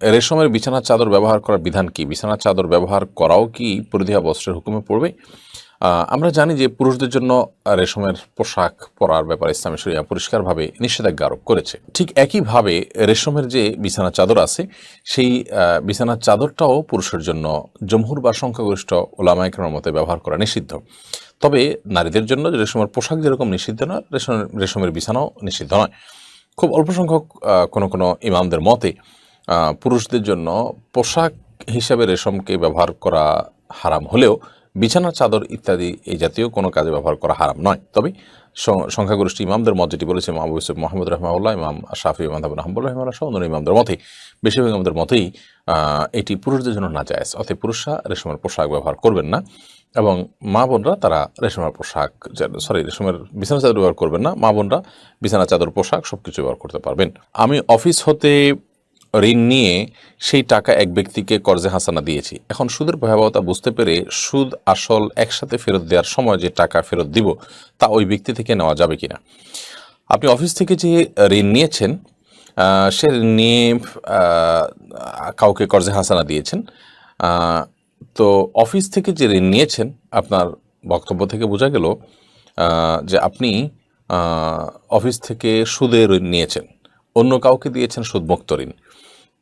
রেশমের বিছানার চাদর ব্যবহার করার বিধান কি? বিছানার চাদর ব্যবহার করাও কি পরিধেয়া বস্ত্রের হুকুমে পড়বে? আমরা জানি যে পুরুষদের জন্য রেশমের পোশাক পরার ব্যাপারে ইসলামী শরিয়া পরিষ্কারভাবে নিষেধাজ্ঞা আরোপ করেছে। ঠিক একইভাবে রেশমের যে বিছানার চাদর আছে সেই আহ, বিছানার চাদরটাও পুরুষের জন্য জমহুর বা সংখ্যাগরিষ্ঠ ওলামাইকরার মতে ব্যবহার করা নিষিদ্ধ। তবে নারীদের জন্য রেশমের পোশাক যেরকম নিষিদ্ধ নয় রেশমের রেশমের বিছানাও নিষিদ্ধ নয়। খুব অল্প সংখ্যক কোনো কোনো ইমামদের মতে পুরুষদের জন্য পোশাক হিসাবে রেশমকে ব্যবহার করা হারাম হলেও বিছানা, চাদর ইত্যাদি এই জাতীয় কোনো কাজে ব্যবহার করা হারাম নয়। তবে সংখ্যাগরিষ্ঠ ইমামদের মত যেটি বলেছে ইমাম আবু ইউসুফ মোহাম্মদ রহমাউল্লাহ ইমাম শাফি মাহবুব রহমুল্লাহ রহমাল্লাহ সহ অন্য ইমামদের মতে বেশিরভাগ ইমামদের মতেই এটি পুরুষদের জন্য না যায় অতএব পুরুষরা রেশমের পোশাক ব্যবহার করবেন না এবং মা বোনরা তারা রেশমের পোশাক সরি, রেশমের বিছানা, চাদর ব্যবহার করবেন না। মা বোনরা বিছানা, চাদর, পোশাক সব কিছু ব্যবহার করতে পারবেন। আমি অফিস হতে ঋণ নিয়ে সেই টাকা এক ব্যক্তিকে কর্জে হাসানা দিয়েছি। এখন সুদের ভয়াবহতা বুঝতে পেরে সুদ আসল একসাথে ফেরত দেওয়ার সময় যে টাকা ফেরত দিব, তা ওই ব্যক্তি থেকে নেওয়া যাবে কিনা? আপনি অফিস থেকে যে ঋণ নিয়েছেন সে ঋণ নিয়ে কাউকে কর্জে হাসানা দিয়েছেন তো অফিস থেকে যে ঋণ নিয়েছেন, আপনার বক্তব্য থেকে বোঝা গেল যে আপনি অফিস থেকে সুদে ঋণ নিয়েছেন। অন্য কাউকে দিয়েছেন সুদমুক্ত ঋণ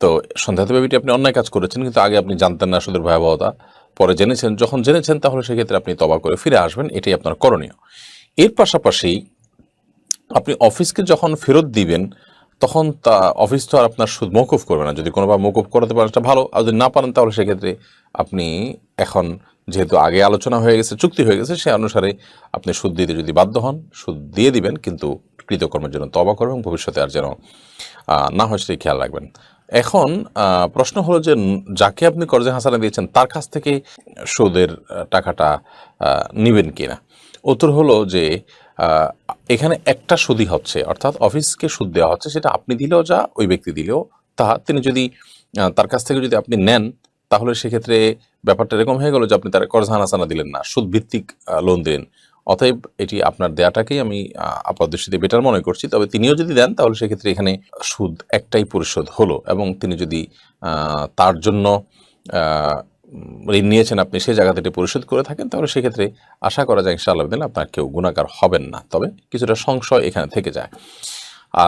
তো সন্ধ্যাতে বেবিটি আপনি অন্যায় কাজ করেছেন, কিন্তু আগে আপনি জানতেন না সুদের ভয়াবহতা। পরে জেনেছেন, যখন জেনেছেন, তাহলে সেক্ষেত্রে আপনি তবা করে ফিরে আসবেন। এটাই আপনার করণীয়। এর পাশাপাশি আপনি অফিসকে যখন ফেরত দিবেন, তখন তা অফিস তো আর আপনার সুদ মৌকুফ করবে না। যদি কোনোভাবে মৌকুফ করাতে পারেন, সেটা ভালো। আর যদি না পারেন, তাহলে সেক্ষেত্রে আপনি এখন যেহেতু আগে আলোচনা হয়ে গেছে, চুক্তি হয়ে গেছে, সে অনুসারে আপনি সুদ দিতে যদি বাধ্য হন, সুদ দিয়ে দিবেন, কিন্তু কৃতকর্মের জন্য তবা করবেন এবং ভবিষ্যতে আর যেন না হয় সেটাই খেয়াল রাখবেন। এখন প্রশ্ন হলো যে, যাকে আপনি কর্জে হাসানা দিয়েছেন, তার কাছ থেকে সুদের টাকাটা নিবেন কিনা? উত্তর হলো যে এখানে একটা সুদই হচ্ছে, অর্থাৎ অফিসকে সুদ দেওয়া হচ্ছে, সেটা আপনি দিলেও যা, ওই ব্যক্তি দিলেও তা। তিনি যদি তার কাছ থেকে যদি আপনি নেন, তাহলে সেক্ষেত্রে ব্যাপারটা এরকম হয়ে গেল যে, আপনি তার কর্জ হানাসানা দিলেন না সুদ ভিত্তিক লোন দিলেন। অতএব এটি আপনার দেয়াটাকেই আমি আহ, আপাত দৃষ্টিতে বেটার মনে করছি। তবে তিনিও যদি দেন তাহলে সেক্ষেত্রে এখানে সুদ একটাই পরিশোধ হলো এবং তিনি যদি তার জন্য ঋণ নিয়েছেন আপনি সেই জায়গা থেকে পরিশোধ করে থাকেন তাহলে সেক্ষেত্রে আশা করা যায় ইনশাআল্লাহ দিন আপনার কেউ গুণাকার হবেন না। তবে কিছুটা সংশয় এখানে থেকে যায়।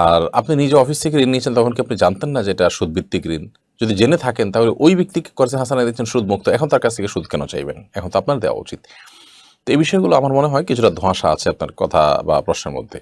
আর আপনি নিজে অফিস থেকে ঋণ নিয়েছেন তখন কি আপনি জানতেন না যে এটা সুদভিত্তিক ঋণ? যদি জেনে থাকেন তাহলে ওই ব্যক্তিকে কর্জে হাসানা দিচ্ছেন সুদ মুক্ত এখন তার কাছ থেকে সুদ কেন চাইবেন? এখন তো আপনার দেওয়া উচিত। তো এই বিষয়গুলো আমার মনে হয় কিছুটা ধোঁয়াশা আছে আপনার কথা বা প্রশ্নের মধ্যে।